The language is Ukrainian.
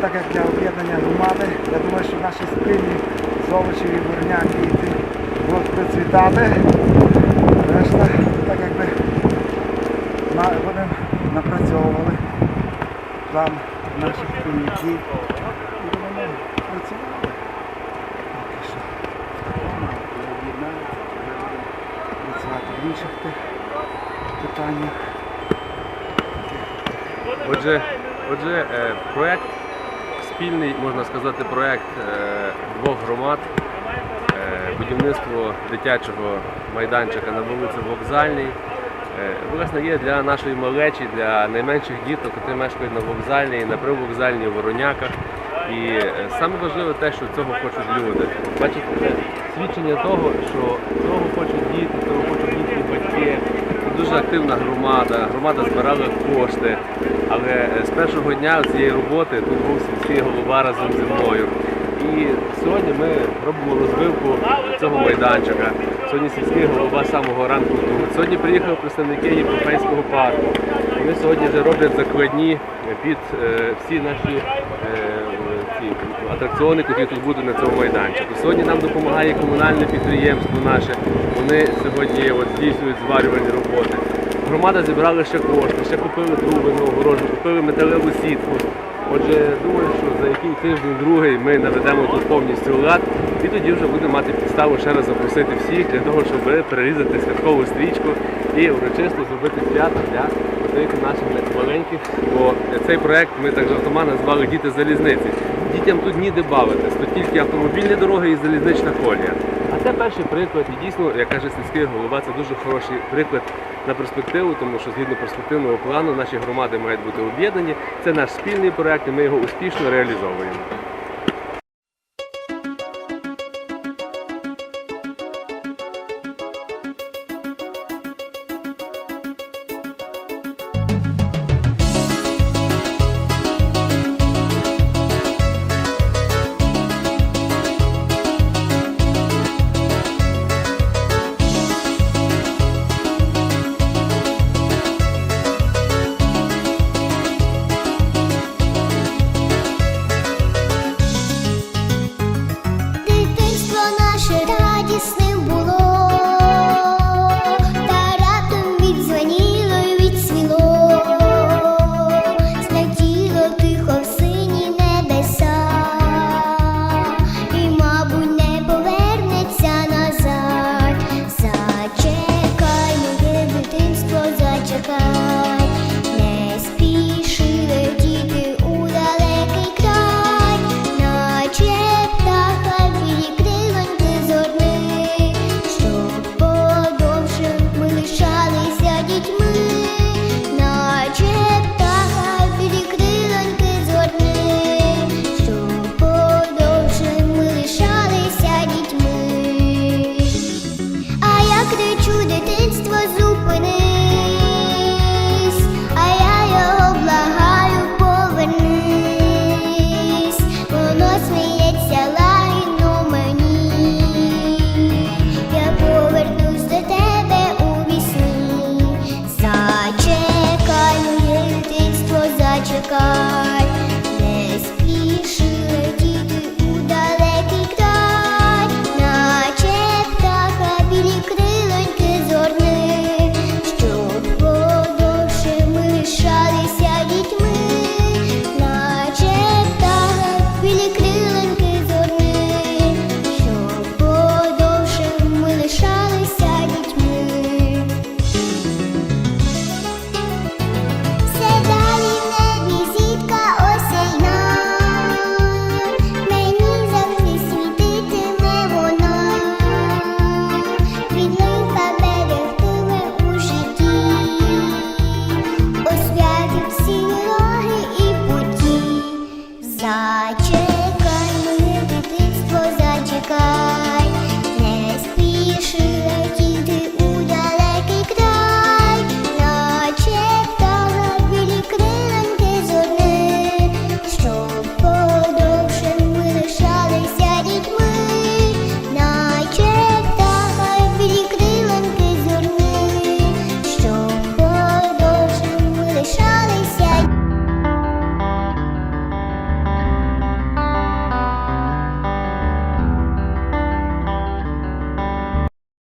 так як для об'єднання громади. Я думаю, що наші спільні золочеві бурняні діти будуть процвітати. Решта, так якби будемо напрацьовували план наших спільних. І будемо працювати в інших тих питаннях. Отже, отже, е, проект спільний, можна сказати, проект е, двох громад. Е, Будівництво дитячого майданчика на вулиці Вокзальній. Власне, є для нашої малечі, для найменших діток, які мешкають на вокзальній, на привокзальній Вороняках. І саме важливе те, що цього хочуть люди. Бачите, свідчення того, що цього хочуть діти, цього хочуть їхні батьки. Дуже активна громада. Громада збирала кошти. Але е, з першого дня цієї роботи тут був сільський голова разом зі мною. І сьогодні ми робимо розвивку цього майданчика. Сьогодні сільський голова самого ранку тут. Сьогодні приїхали представники Європейського парку. Вони сьогодні вже роблять закладні під е, всі наші е, атракціони, які тут будуть на цьому майданчику. Сьогодні нам допомагає комунальне підприємство наше. Вони сьогодні от здійснюють зварювальні роботи. Громада зібрала ще кошти, ще купили труби на огорожу, купили металеву сітку. Отже, думаю, що за який тиждень другий ми наведемо тут повністю лад і тоді вже будемо мати підставу ще раз запросити всіх для того, щоб перерізати святкову стрічку і урочисто зробити свято для тих наших маленьких. Бо цей проект ми так жартома назвали Діти залізниці. Дітям тут ніде бавитись, тут тільки автомобільні дороги і залізнична колія. А це перший приклад, і дійсно, як каже сільський голова, це дуже хороший приклад на перспективу, тому що згідно перспективного плану наші громади мають бути об'єднані. Це наш спільний проект, і ми його успішно реалізовуємо.